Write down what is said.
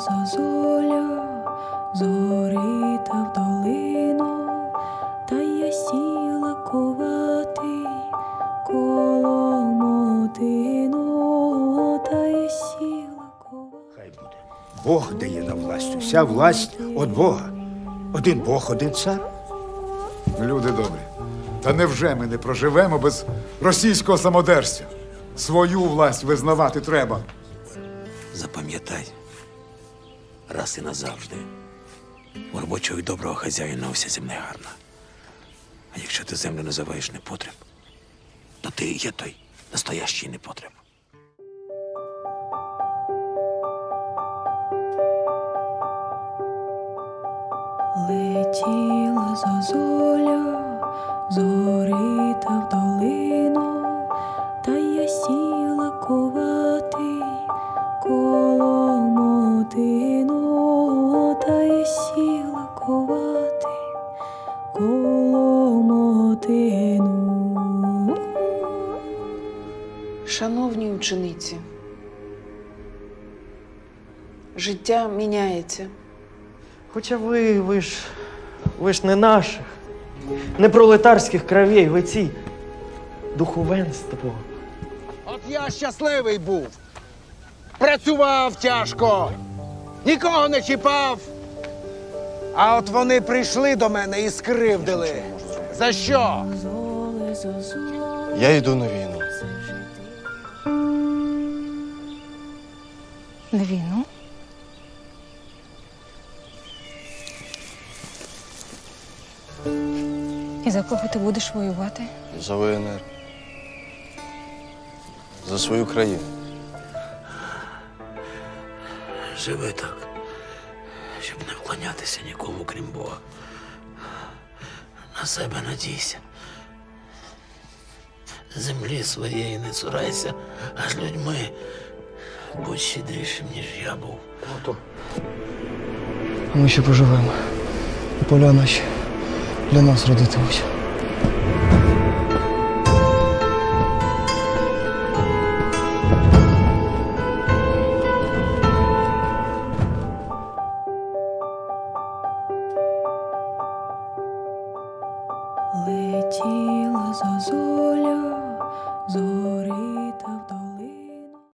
зозуля, зорі та в долину, та я сіла ковати коло мотину, та я сіла ковати. Хай буде. Бог дає на власть. Вся власть від Бога. Один Бог, один цар. Люди добрі. Та невже ми не проживемо без російського самодерця? Свою власть визнавати треба. Запам'ятай, раз і назавжди. У робочого і доброго хазяїна вся земля гарна. А якщо ти землю називаєш непотреб, то ти є той настоящий непотреб. Летіла зозуля, зорі та в Шановні учениці, життя міняється. Хоча ви, ви ж, ви ж не наших, не пролетарських кровей, ви ці духовенство. От я щасливий був. Працював тяжко, нікого не чіпав. А от вони прийшли до мене і скривдили. За що? Я йду на війну. На війну? І за кого ти будеш воювати? За ВНР. За свою країну. Живи так, щоб не вклонятися нікому, крім Бога. На себе надійся. Землі своєї не цурайся, а з людьми будь сідішим, ніж я був. Ото. Ми ще поживемо. Поля наші для нас родитимуть. Летіла зозоля зорі та вдома.